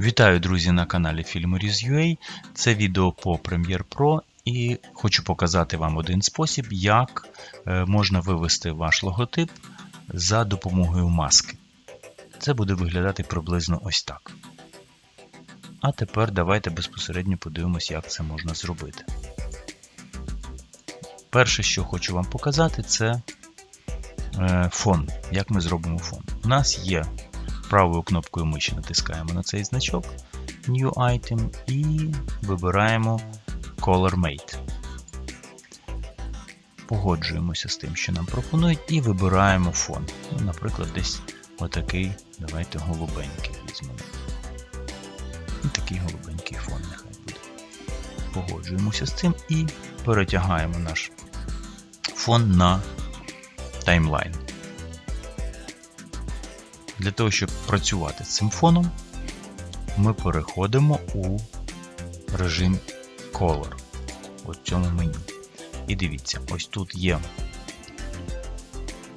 Вітаю, друзі, на каналі Filmorіз.ua. Це відео по Premiere Pro і хочу показати вам один спосіб, як е, можна вивести ваш логотип за допомогою маски. Це буде виглядати приблизно ось так. А тепер давайте безпосередньо подивимось, як це можна зробити. Перше, що хочу вам показати, це е, фон. Як ми зробимо фон. У нас є правою кнопкою миші натискаємо на цей значок New Item і вибираємо Color Mate. Погоджуємося з тим, що нам пропонують, і вибираємо фон. Ну, Наприклад, десь отакий, давайте голубенький візьмемо. І такий голубенький фон нехай буде. Погоджуємося з цим і перетягаємо наш фон на таймлайн. Для того, щоб працювати з цим фоном, ми переходимо у режим Color у цьому меню. І дивіться, ось тут є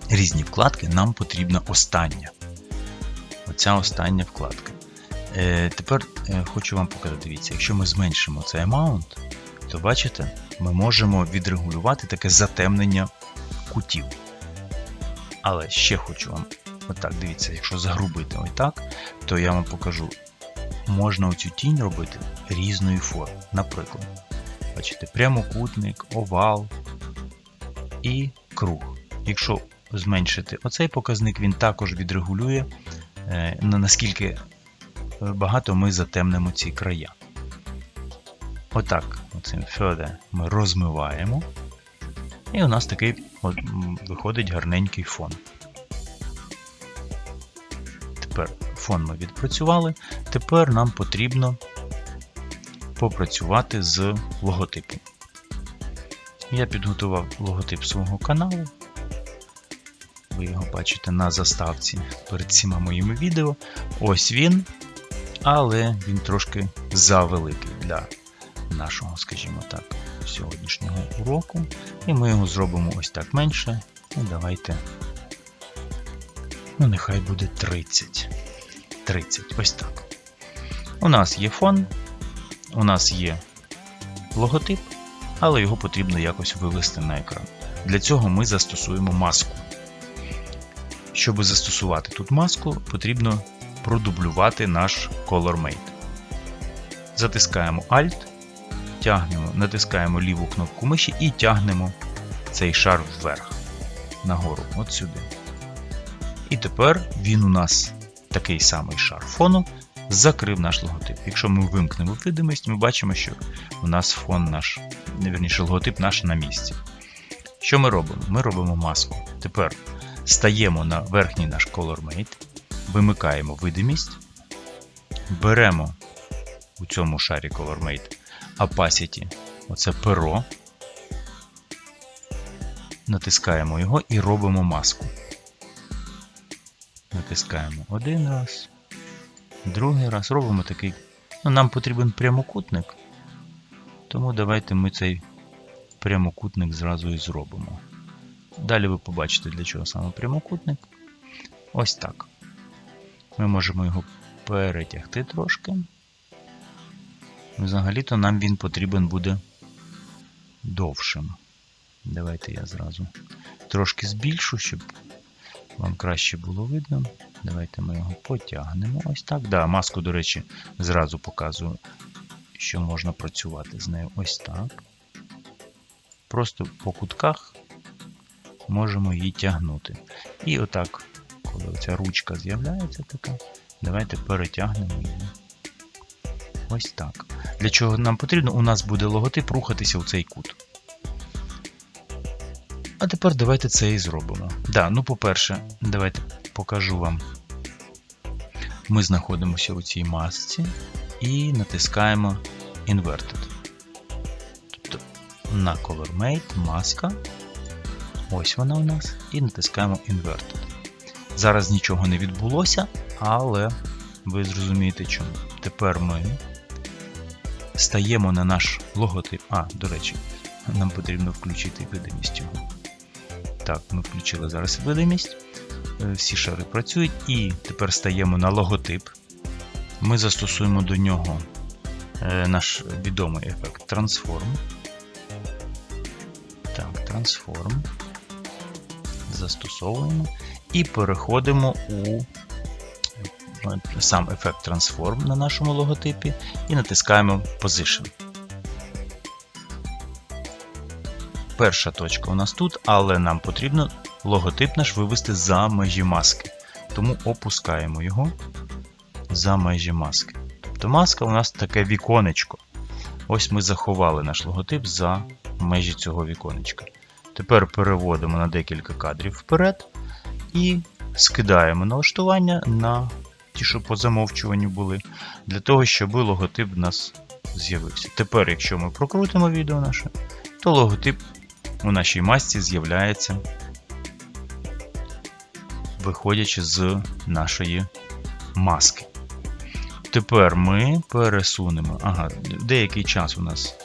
різні вкладки, нам потрібна остання. Оця остання вкладка. Е, Тепер е, хочу вам показати, дивіться, якщо ми зменшимо цей amount, то бачите, ми можемо відрегулювати таке затемнення кутів. Але ще хочу вам Отак, дивіться, якщо загрубити отак, то я вам покажу. Можна оцю тінь робити різної форми. Наприклад, бачите, прямокутник, овал і круг. Якщо зменшити оцей показник, він також відрегулює, е, наскільки багато ми затемнимо ці края. Отак, оцим фьоде ми розмиваємо. І у нас такий от, виходить гарненький фон. Тепер фон ми відпрацювали. Тепер нам потрібно попрацювати з логотипом. Я підготував логотип свого каналу. Ви його бачите на заставці перед всіма моїми відео. Ось він, але він трошки завеликий для нашого, скажімо так, сьогоднішнього уроку. І ми його зробимо ось так менше. І давайте Ну, нехай буде 30. 30. Ось так. У нас є фон, у нас є логотип, але його потрібно якось вивести на екран. Для цього ми застосуємо маску. Щоб застосувати тут маску, потрібно продублювати наш ColorMate. Затискаємо Alt, тягнемо, натискаємо ліву кнопку миші і тягнемо цей шар вверх, нагору, от сюди. І тепер він у нас такий самий шар фону закрив наш логотип. Якщо ми вимкнемо видимість, ми бачимо, що у нас фон наш, невірніше, логотип наш на місці. Що ми робимо? Ми робимо маску. Тепер стаємо на верхній наш ColorMate, вимикаємо видимість, беремо у цьому шарі ColorMate Opacity, оце перо, натискаємо його і робимо маску. Натискаємо один раз, другий раз. Робимо такий. Ну, Нам потрібен прямокутник, тому давайте ми цей прямокутник зразу і зробимо. Далі ви побачите, для чого саме прямокутник. Ось так. Ми можемо його перетягти трошки. Взагалі-то нам він потрібен буде довшим. Давайте я зразу трошки збільшу, щоб вам краще було видно. Давайте ми його потягнемо. Ось так. Да, Маску, до речі, зразу показую, що можна працювати з нею ось так. Просто по кутках можемо її тягнути. І отак, коли ця ручка з'являється така, давайте перетягнемо її. Ось так. Для чого нам потрібно? У нас буде логотип рухатися у цей кут. А тепер давайте це і зробимо. Да, ну по-перше, давайте покажу вам. Ми знаходимося у цій масці і натискаємо Inverted. Тобто на ColorMate маска. Ось вона у нас. І натискаємо Inverted. Зараз нічого не відбулося, але ви зрозумієте чому. Тепер ми стаємо на наш логотип. А, до речі, нам потрібно включити видимість його. Так, ми включили зараз видимість. Всі шари працюють. І тепер стаємо на логотип. Ми застосуємо до нього е, наш відомий ефект Transform. Так, Transform. Застосовуємо і переходимо у е, сам ефект Transform на нашому логотипі і натискаємо Position. Перша точка у нас тут, але нам потрібно логотип наш вивести за межі маски. Тому опускаємо його за межі маски. Тобто маска у нас таке віконечко. Ось ми заховали наш логотип за межі цього віконечка. Тепер переводимо на декілька кадрів вперед і скидаємо налаштування на ті, що по замовчуванню були, для того, щоб логотип у нас з'явився. Тепер, якщо ми прокрутимо відео наше, то логотип у нашій масці з'являється, виходячи з нашої маски. Тепер ми пересунемо. Ага, деякий час у нас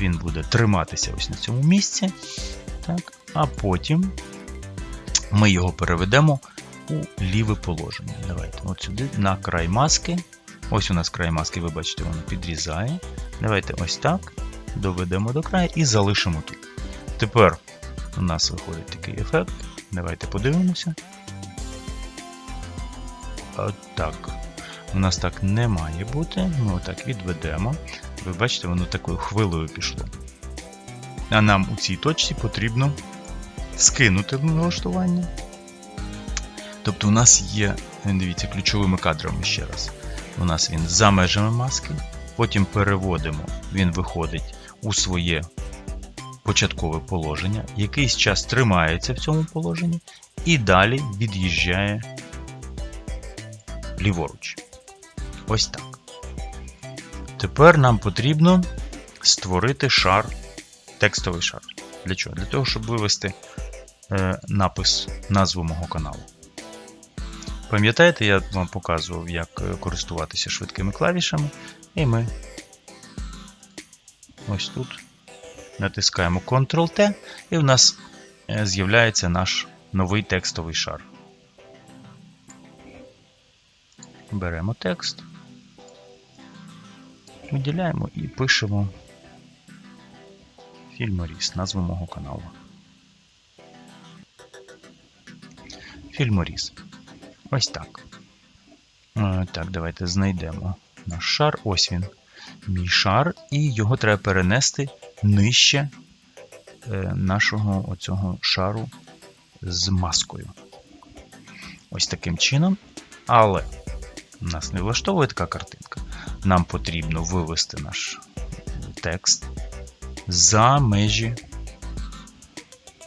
він буде триматися ось на цьому місці. Так, А потім ми його переведемо у ліве положення. Давайте от сюди на край маски. Ось у нас край маски, ви бачите, воно підрізає. Давайте ось так. Доведемо до краю і залишимо тут. Тепер у нас виходить такий ефект. Давайте подивимося. От так. У нас так не має бути. Ми отак відведемо. Ви бачите, воно такою хвилею пішло. А нам у цій точці потрібно скинути налаштування. Тобто у нас є, дивіться, ключовими кадрами ще раз. У нас він за межами маски. Потім переводимо, він виходить у своє початкове положення. Якийсь час тримається в цьому положенні, і далі від'їжджає ліворуч. Ось так. Тепер нам потрібно створити шар, текстовий шар. Для чого? Для того, щоб вивести е, напис назву мого каналу. Пам'ятаєте, я вам показував, як е, користуватися швидкими клавішами, і ми ось тут натискаємо Ctrl-T, і в нас е, з'являється наш новий текстовий шар. Беремо текст, виділяємо і пишемо Фільморіс, назву мого каналу. Фільморіс. Ось так. Е, Так, давайте знайдемо наш шар. Ось він. Мій шар, і його треба перенести нижче е, нашого оцього шару з маскою. Ось таким чином. Але нас не влаштовує така картинка. Нам потрібно вивести наш текст за межі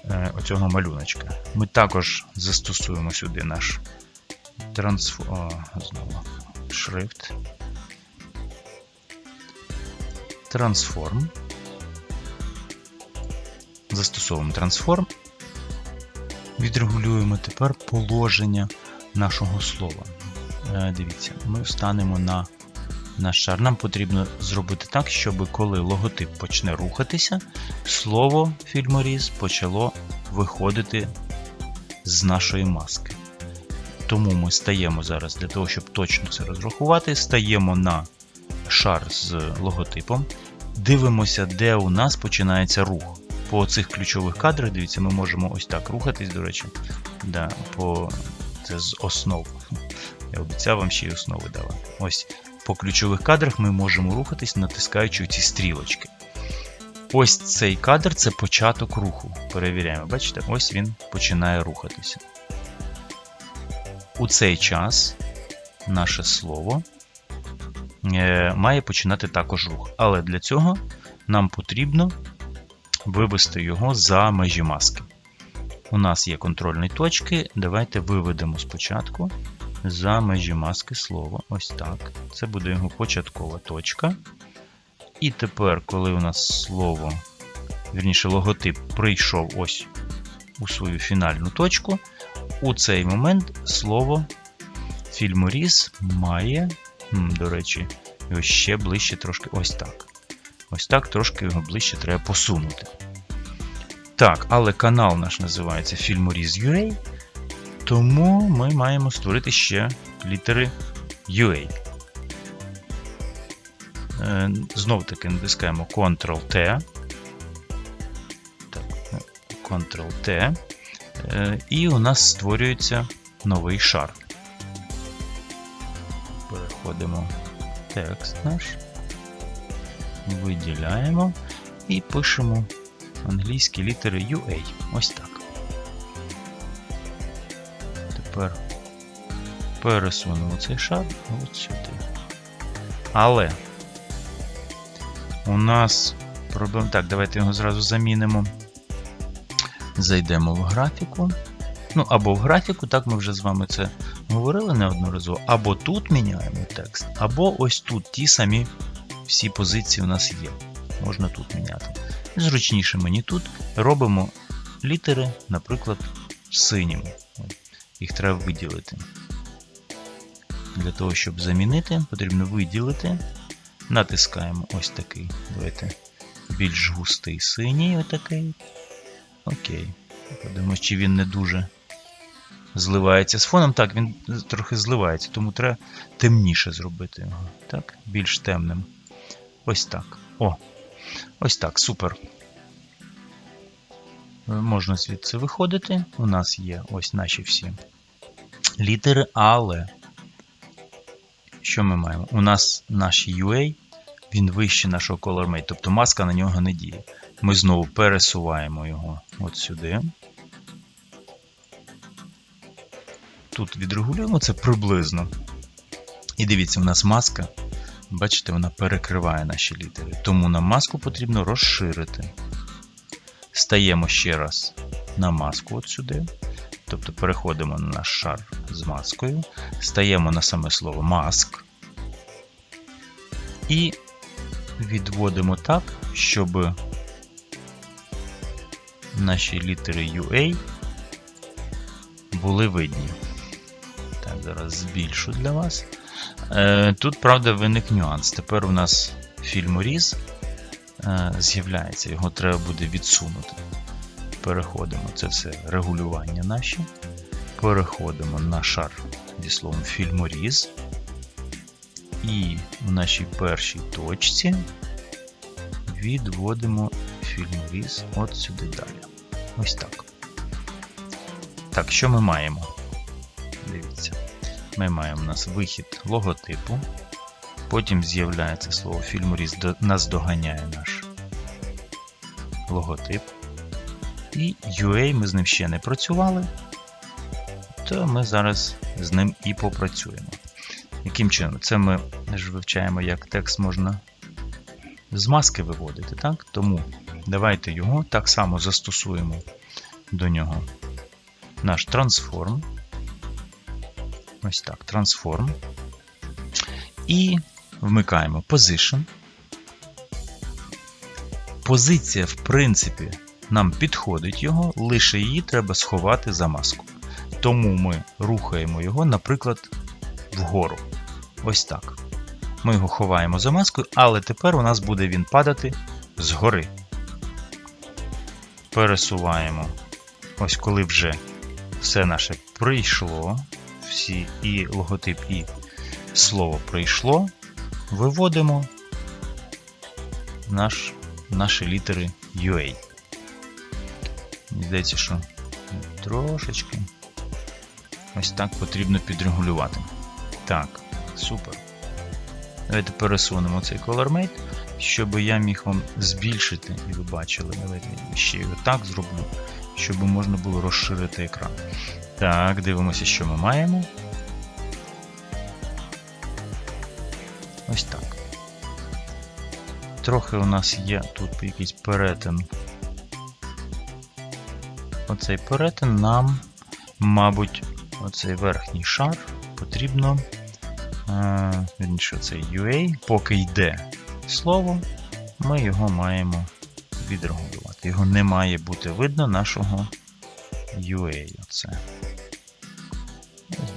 е, оцього малюночка. Ми також застосуємо сюди наш трансф... О, знову шрифт. Transform. Застосовуємо Transform. Відрегулюємо тепер положення нашого слова. Е, Дивіться, ми встанемо на наш шар. Нам потрібно зробити так, щоб коли логотип почне рухатися, слово фільморіз почало виходити з нашої маски. Тому ми стаємо зараз для того, щоб точно це розрахувати, стаємо на шар з логотипом, дивимося, де у нас починається рух. По цих ключових кадрах, дивіться, ми можемо ось так рухатись, до речі, да, по... це з основ. Я обіцяв вам ще й основи давати. Ось по ключових кадрах ми можемо рухатись, натискаючи ці стрілочки. Ось цей кадр це початок руху. Перевіряємо, бачите, ось він починає рухатися. У цей час наше слово е, має починати також рух. Але для цього нам потрібно вивести його за межі маски. У нас є контрольні точки. Давайте виведемо спочатку за межі маски слово. Ось так. Це буде його початкова точка. І тепер, коли у нас слово, вірніше, логотип прийшов ось у свою фінальну точку, у цей момент слово фільморіз має, до речі, його ще ближче трошки ось так. Ось так трошки його ближче треба посунути. Так, але канал наш називається Filmoriz.ua, тому ми маємо створити ще літери UA. Е, Знов таки натискаємо Ctrl-T. Ctrl-T. Е, І у нас створюється новий шар. Переходимо в текст наш, виділяємо і пишемо англійські літери UA. Ось так. Тепер пересунемо цей шар от сюди. Але у нас проблем. Так, давайте його зразу замінимо. Зайдемо в графіку. Ну, або в графіку, так ми вже з вами це говорили неодноразово. Або тут міняємо текст, або ось тут ті самі всі позиції у нас є. Можна тут міняти. Зручніше мені тут робимо літери, наприклад, синім. Їх треба виділити. Для того, щоб замінити, потрібно виділити. Натискаємо ось такий. Давайте більш густий синій, отакий. Окей. Подивимось, чи він не дуже зливається з фоном. Так, він трохи зливається, тому треба темніше зробити його. Так, більш темним. Ось так. О! Ось так, супер. Е, Можна звідси виходити. У нас є ось наші всі літери, але що ми маємо? У нас наш UA, він вище нашого ColorMate, тобто маска на нього не діє. Ми знову пересуваємо його от сюди. Тут відрегулюємо це приблизно. І дивіться, у нас маска, бачите, вона перекриває наші літери. Тому нам маску потрібно розширити. Стаємо ще раз на маску от сюди. Тобто переходимо на наш шар з маскою, стаємо на саме слово маск і відводимо так, щоб наші літери UA були видні. Так, зараз збільшу для вас. Е, Тут, правда, виник нюанс. Тепер у нас фільморіз е, з'являється, його треба буде відсунути. Переходимо, це все регулювання наші. Переходимо на шар зі словом фільморіз. І в нашій першій точці відводимо фільморіз от сюди далі. Ось так. Так, що ми маємо? Ми маємо у нас вихід логотипу. Потім з'являється слово фільморіз, нас доганяє наш логотип. І UA ми з ним ще не працювали, то ми зараз з ним і попрацюємо. Яким чином? Це ми ж вивчаємо, як текст можна з маски виводити. так? Тому давайте його так само застосуємо до нього наш трансформ. Ось так, трансформ. І вмикаємо Position. Позиція, в принципі, нам підходить його, лише її треба сховати за маску. Тому ми рухаємо його, наприклад, вгору. Ось так. Ми його ховаємо за маскою, але тепер у нас буде він падати згори. Пересуваємо. Ось коли вже все наше прийшло, всі і логотип, і слово прийшло, виводимо наш, наші літери UA. Здається, що трошечки ось так потрібно підрегулювати. Так, супер. Давайте пересунемо цей ColorMate, щоб я міг вам збільшити, і ви бачили, давайте ще його так зроблю, щоб можна було розширити екран. Так, дивимося, що ми маємо. Ось так. Трохи у нас є тут якийсь перетин. Оцей перетин нам, мабуть, оцей верхній шар потрібно. Е, Вірніше, цей UA, поки йде слово, ми його маємо відрегулювати. Його не має бути видно нашого UA. Оце.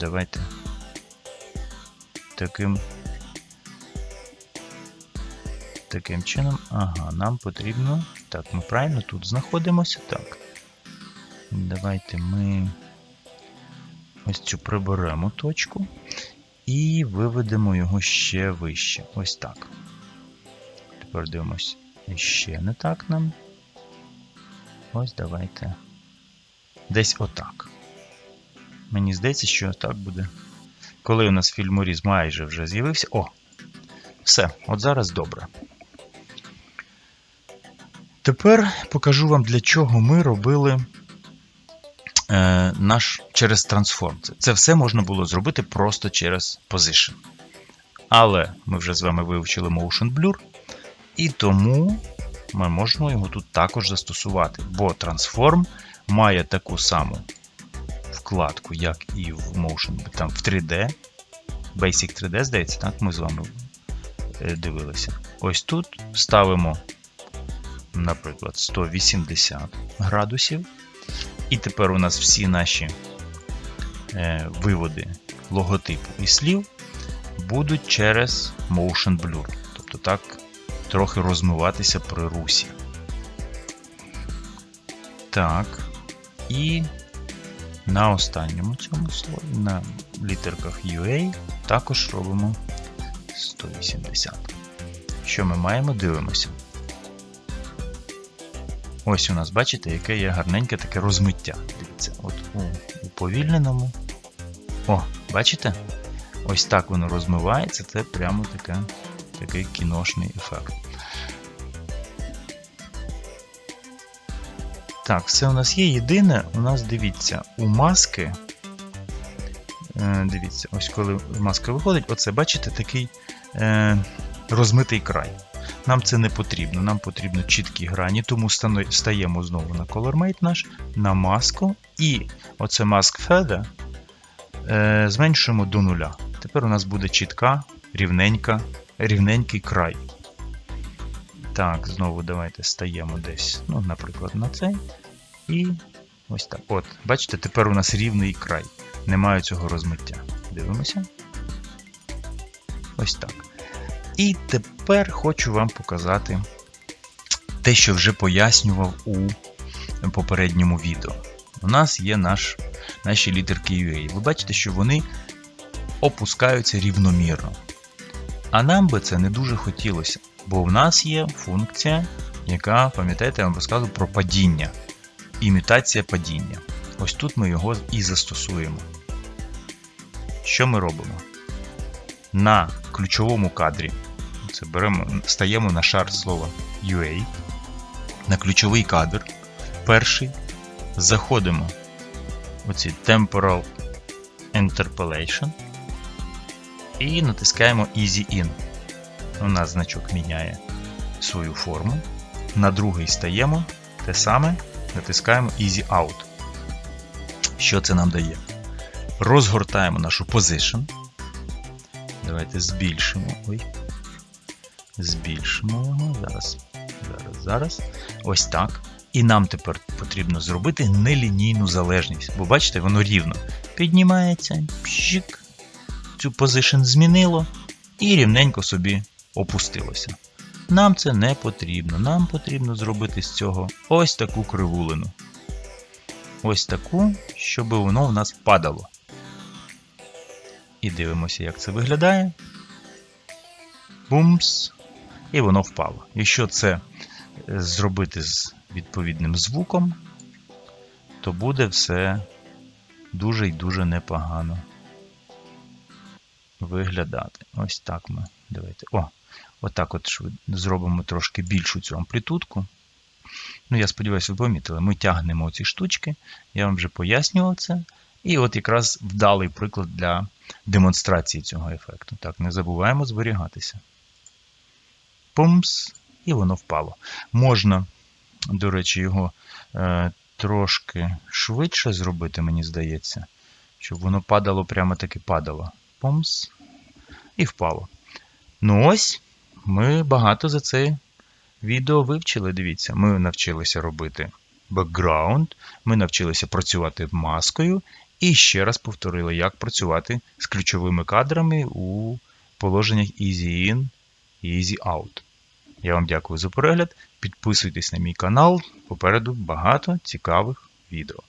Давайте таким таким чином. Ага, нам потрібно. Так, ми правильно тут знаходимося. Так. Давайте ми ось цю приберемо точку і виведемо його ще вище. Ось так. Тепер дивимось. Ще не так нам. Ось давайте. Десь отак. Мені здається, що так буде. Коли у нас фільморіз майже вже з'явився. О! Все, от зараз добре. Тепер покажу вам, для чого ми робили е, наш через трансформ. Це, все можна було зробити просто через Position. Але ми вже з вами вивчили Motion Blur, і тому ми можемо його тут також застосувати, бо Transform має таку саму вкладку, як і в Motion, там в 3D. Basic 3D, здається, так ми з вами е, дивилися. Ось тут ставимо, наприклад, 180 градусів. І тепер у нас всі наші е, виводи логотипу і слів будуть через Motion Blur. Тобто так трохи розмиватися при русі. Так. І на останньому цьому слові, на літерках UA, також робимо 180. Що ми маємо? Дивимося. Ось у нас, бачите, яке є гарненьке таке розмиття. Дивіться, от у уповільненому. О, бачите? Ось так воно розмивається, це прямо таке, такий кіношний ефект. Так, все у нас є. Єдине, у нас дивіться, у маски. Е, дивіться, ось коли маска виходить, оце, бачите, такий е, розмитий край. Нам це не потрібно, нам потрібно чіткі грані, тому стаємо знову на ColorMate наш, на маску, і оце Mask Feather е, зменшуємо до нуля. Тепер у нас буде чітка, рівненька, рівненький край. Так, знову давайте стаємо десь, ну, наприклад, на цей. І ось так. От, бачите, тепер у нас рівний край. Немає цього розмиття. Дивимося. Ось так. І тепер хочу вам показати те, що вже пояснював у попередньому відео. У нас є наш, наші літерки UA. Ви бачите, що вони опускаються рівномірно. А нам би це не дуже хотілося, бо в нас є функція, яка, пам'ятаєте, я вам розказував про падіння. Імітація падіння. Ось тут ми його і застосуємо. Що ми робимо? На ключовому кадрі це беремо, стаємо на шар слова UA, на ключовий кадр. Перший. Заходимо оці Temporal Interpolation і натискаємо Easy In. У нас значок міняє свою форму. На другий стаємо те саме, натискаємо Easy Out. Що це нам дає? Розгортаємо нашу position. Давайте збільшимо. Ой. Збільшимо його. Зараз. Зараз, зараз. Ось так. І нам тепер потрібно зробити нелінійну залежність. Бо бачите, воно рівно піднімається, пшик, цю позишн змінило і рівненько собі опустилося. Нам це не потрібно. Нам потрібно зробити з цього ось таку кривулину. Ось таку, щоб воно в нас падало. І дивимося, як це виглядає. Бумс. І воно впало. Якщо це зробити з відповідним звуком, то буде все дуже і дуже непогано виглядати. Ось так ми. Давайте. О, отак от зробимо трошки більшу цю амплітудку. Ну, я сподіваюся, ви помітили, ми тягнемо ці штучки, я вам вже пояснював це. І от якраз вдалий приклад для демонстрації цього ефекту. Так, не забуваємо зберігатися. Пумс, і воно впало. Можна, до речі, його е, трошки швидше зробити, мені здається, щоб воно падало прямо таки падало. Пумс, і впало. Ну ось, ми багато за це відео вивчили. Дивіться, ми навчилися робити бекграунд, ми навчилися працювати маскою. І ще раз повторили, як працювати з ключовими кадрами у положеннях Easy In і Easy Out. Я вам дякую за перегляд. Підписуйтесь на мій канал, попереду багато цікавих відео.